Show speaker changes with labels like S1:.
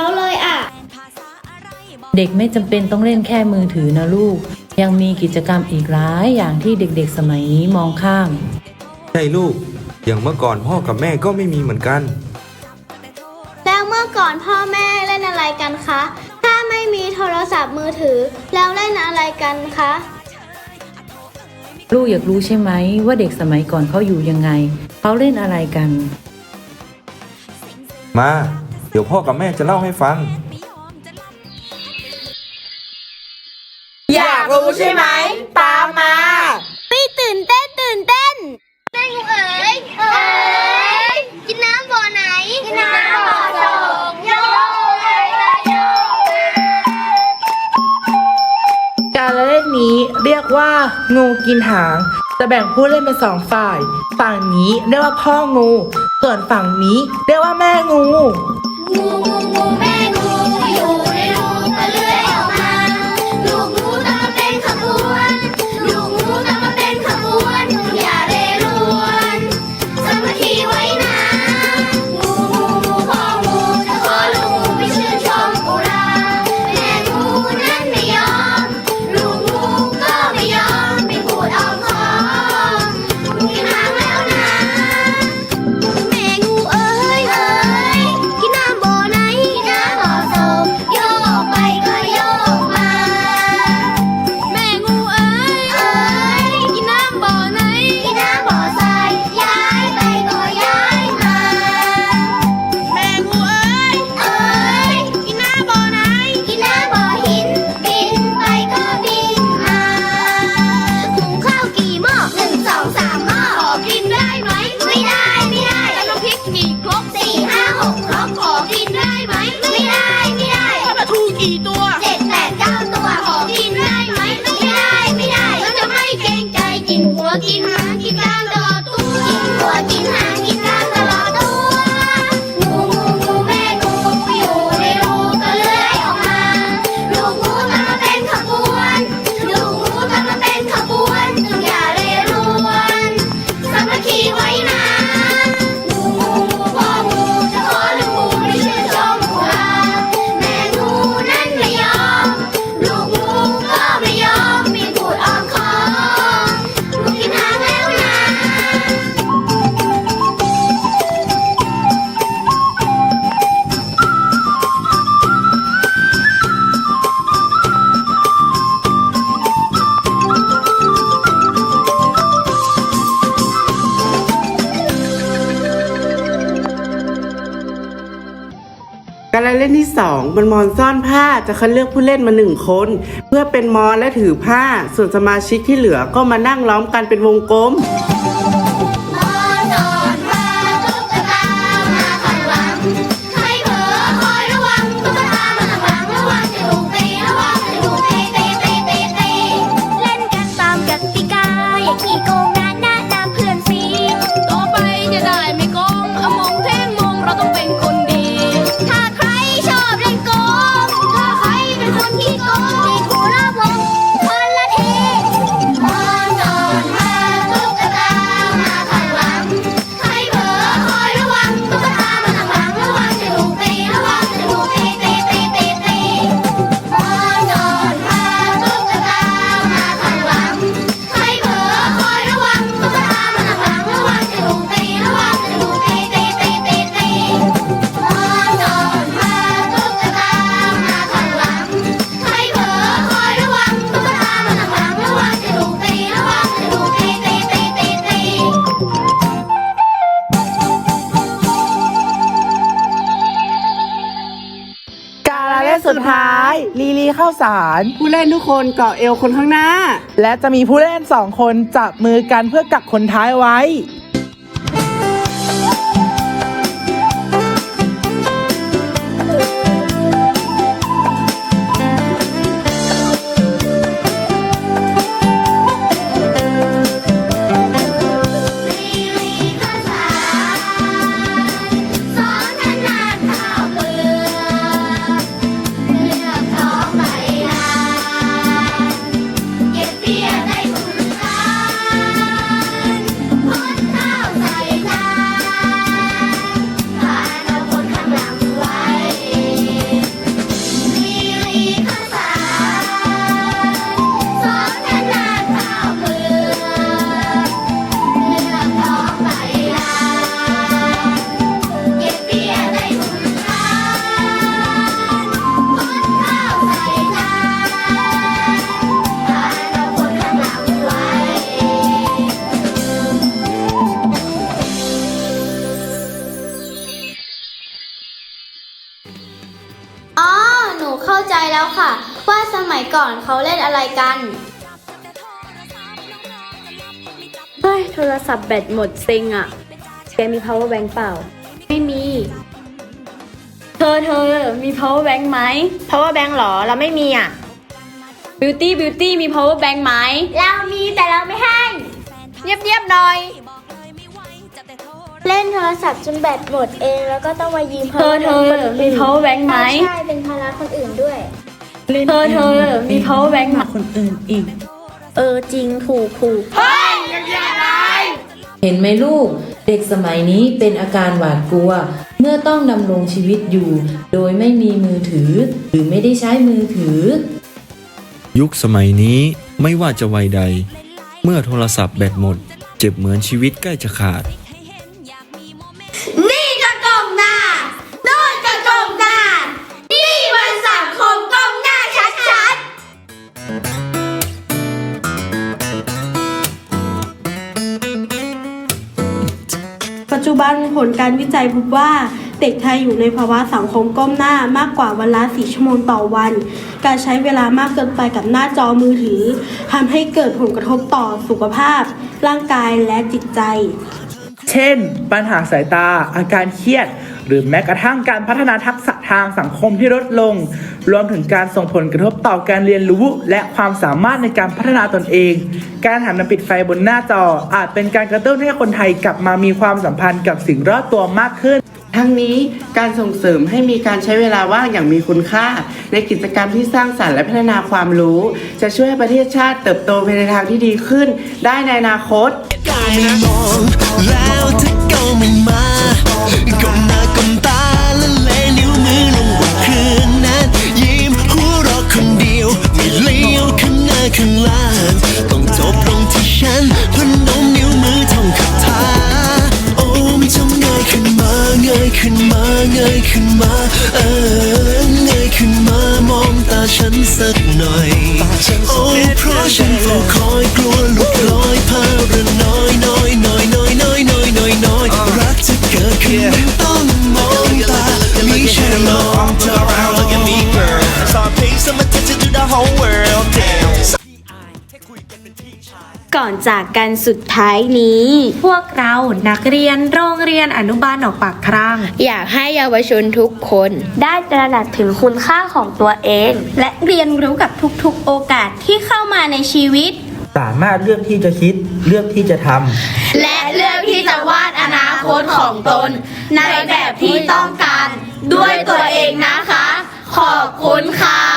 S1: เาเลยอะ
S2: เด็กไม่จำเป็นต้องเล่นแค่มือถือนะลูก ยังมีกิจกรรมอีกหลายอย่างที่เด็กๆสมัยนี้มองข้าม
S3: ใช่ลูก อย่างเมื่อก่อนพ่อกับแม่ก็ไม่มีเหมือนกัน
S1: แล้วเมื่อก่อนพ่อแม่เล่นอะไรกันคะ ถ้าไม่มีโทรศัพท์มือถือ แล้วเล่นอะไรกันคะ
S2: ลูกอยากรู้ใช่ไหมว่าเด็กสมัยก่อนเขาอยู่ยังไง เขาเล่นอะไรกัน
S3: มา เดี๋ยวพ่อกับแม่จะเล่าให้ฟัง
S4: อยากรู้ใช่ไหม ตามมา
S1: ปีตื่นเต้นตื่นเต้นเต้นเอ๋ยเอ๋ยกินน้ำบ่อไหน กินน้ำบ่อสองโย
S4: การเล่นนี้เรียกว่างูกินหาง จะแบ่งผู้เล่นเป็นสองฝ่าย ฝั่งนี้เรียกว่าพ่องู ส่วนฝั่งนี้เรียกว่าแม่งู
S1: 姑姑，我。 การละเล่นที่2บนมอน
S5: ซ่อนผ้าจะคัดเลือกผู้เล่นมา 1 คน เพื่อเป็นมอนและถือผ้า ส่วนสมาชิกที่เหลือก็มานั่งล้อมกันเป็นวงกลม
S1: ข้าวสา
S6: ร
S1: ผู้เล่น
S4: ทุ
S5: กคนเกาะเอวคนข้างหน้า
S4: และจะมีผู้เล่นสองคนจับมือกันเพื่อกักคนท้ายไว้
S1: อนเขาเล่นอะไรกัน
S6: เฮ้ย โทรศัพท์แบตหมดเซ็งอะแกมี power bank เปล่า ไม่มี เธอเธอมี power bank ไหม
S7: power bank หรอ เราไม่มีอะ
S6: beauty beauty มี power bank ไหม
S1: เรามีแต่เราไม่ให้
S7: เงียบๆหน่อย
S1: เล่นโทรศัพท์จนแบตหมดเองแล้วก็ต้องมายืม
S6: เธอเธอมี power bank ไหม
S1: ใช่ เป็นภาระคนอื่นด้วย
S6: เธอเธอมี power bank ไหม
S4: คนอื่นอีก
S7: เออจริงถูกถูก
S2: เห็นไหมลูก เด็กสมัยนี้เป็นอาการหวาดกลัว เมื่อต้องดำรงชีวิตอยู่ โดยไม่มีมือถือ หรือไม่ได้ใช้มือถือ
S3: ยุคสมัยนี้ไม่ว่าจะวัยใด เมื่อโทรศัพท์แบตหมด เจ็บเหมือนชีวิตใกล้จะขาด
S8: บันผลการวิจัยพบว่าเด็กไทยอยู่ในภาวะสังคมก้มหน้ามากกว่าวันละ4ชั่วโมงต่อวัน การใช้เวลามากเกินไปกับหน้าจอมือถือทำให้เกิดผลกระทบต่อสุขภาพ ร่างกายและจิตใจ
S4: เช่น ปัญหาสายตา อาการเครียด หรือแม้กระทั่งการพัฒนาทักษะทางสังคมที่ลดลง รวมถึงการส่งผลกระทบต่อการเรียนรู้ และความสามารถในการพัฒนาตนเอง การหันมาปิดไฟบนหน้าจอ อาจเป็นการกระตุ้นให้คนไทยกลับมามีความสัมพันธ์กับสิ่งรอบตัวมากขึ้น
S5: ทั้งนี้การส่งเสริมให้มีการใช้เวลาว่างอย่างมีคุณค่า ในกิจกรรมที่สร้างสรรค์และพัฒนาความรู้ จะช่วยให้ประเทศชาติเติบโตไปในทางที่ดีขึ้น ได้ในอนาคต
S9: ข้างหน้าข้างล่าง ต้องจบลงที่ฉันพนมนิ้วมือท่องคาถาโอ้ไม่จงเงยขึ้นมาเงยขึ้นมาเงยขึ้นมา เออเงยขึ้นมามองตาฉันสัก ก่อนจา
S7: กกันสุดท้ายนี้ พวกเรานักเรียนโรงเรียนอนุบาลหนองปากครั่ง
S6: อยากให้เยาวชนทุกคน
S7: ได้ตระหนักถึงคุณค่าของตัวเอง และเรียนรู้กับทุกๆโอกาสที่เข้ามาในชีวิต
S4: สามารถเลือกที่จะคิดเลือกที่จะทำ
S6: และเลือกที่จะวาดอนาคตของตน ในแบบที่ต้องการ ด้วยตัวเองนะคะ ขอบคุณค่ะ